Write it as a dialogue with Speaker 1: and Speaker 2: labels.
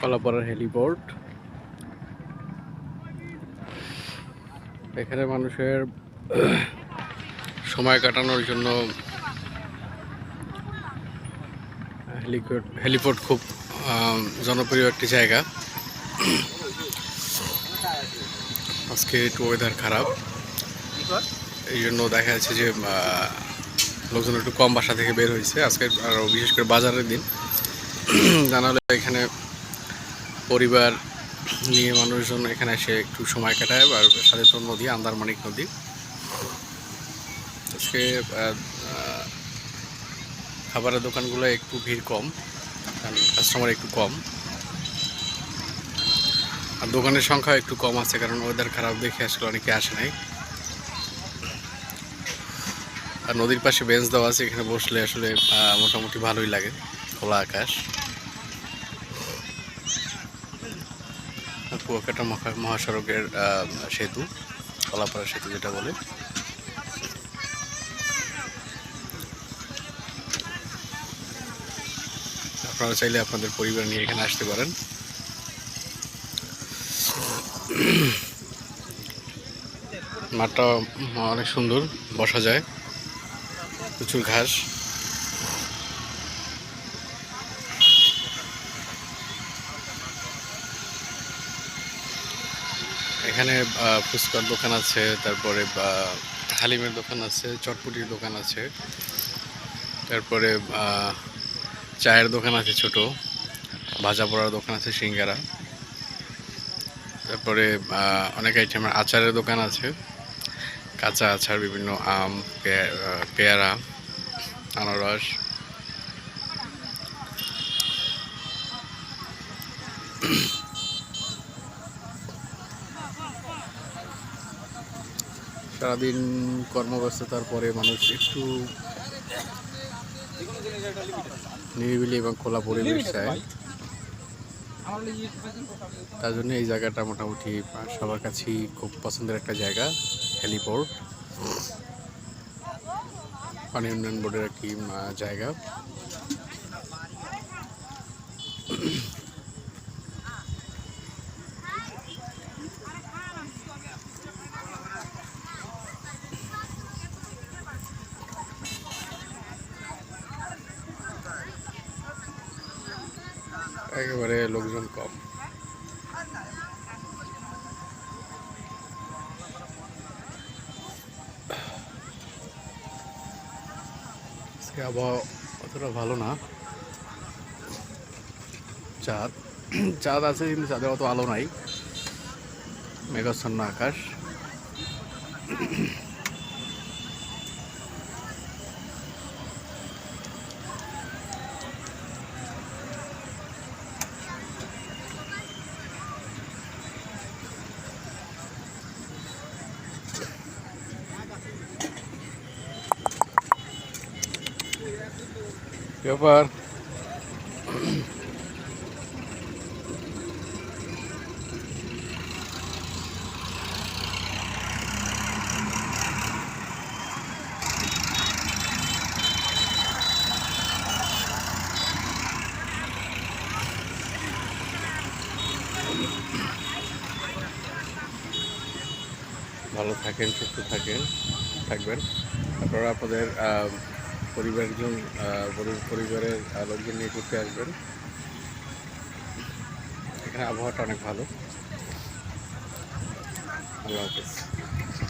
Speaker 1: কলাপাড়ার heliport. এখানে মানুষের সময় কাটানোর জন্য হেলিপোর্ট হেলিপোর্ট খুব জনপ্রিয় একটি জায়গা। আজকে একটু ওয়েদার খারাপ। এই জন্য দেখা যাচ্ছে যে লোকজন একটু কম বাসা থেকে বের হয়েছে। আজকে আরও বিশেষ করে বাজারের দিন। জানালে এখানে পরিবার নিয়ে মানুষজন এখানে এসে একটু সময় কাটায় আর সাথে তো নদী, আন্দারমানিক নদী। আজকে খাবারের দোকানগুলো একটু ভিড় কম কাস্টমার একটু কম। আর দোকানের সংখ্যা একটু কম আছে, কারণ ওয়েদার খারাপ দেখে আসলে অনেকে আসে নাই। আর নদীর পাশে বেঞ্চ দেওয়া আছে, এখানে বসলে আসলে মোটামুটি ভালোই লাগে, খোলা আকাশ। কুয়াকাটা মহা- মহাসড়কের সেতু, কলাপাড়া সেতু যেটা বলে। আপনারা চাইলে আপনাদের পরিবার নিয়ে এখানে আসতে পারেন। মাঠটা অনেক সুন্দর, বসা যায়। প্রচুর ঘাস। এখানে ফুচকার দোকান আছে, তারপরে হালিমের দোকান আছে, চটপটির দোকান আছে, তারপরে চায়ের দোকান আছে ছোট, ভাজা পোড়ার দোকান আছে সিঙ্গারা, তারপরে অনেক আইটেমের আচারের দোকান আছে, কাঁচা আচার, বিভিন্ন আম পেয়ারা, আনারস। সারাদিন কর্মব্যস্ততার পরে মানুষ একটু নিরিবিলি এবং খোলা পরিবেশ চায়। তার জন্য এই জায়গাটা মোটামুটি সবার কাছেই খুব পছন্দের একটা জায়গা হেলিপোর্ট পানি উন্নয়ন বোর্ডের একটি জায়গা। একেবারে লোকজন কম। আজকে আবহাওয়া অতটা ভালো না। চাঁদ চাঁদ আছে কিন্তু চাঁদের অত আলো নাই। মেঘাচ্ছন্ন আকাশ। ব্যাপার। ভালো থাকেন সুস্থ থাকেন থাকবেন। আপনারা আপনাদের পরিবারজন পরিবারের লোকজন নিয়ে ঘুরতে আসবেন। এখানে আবহাওয়াটা অনেক ভালো। আল্লাহ হাফেজ।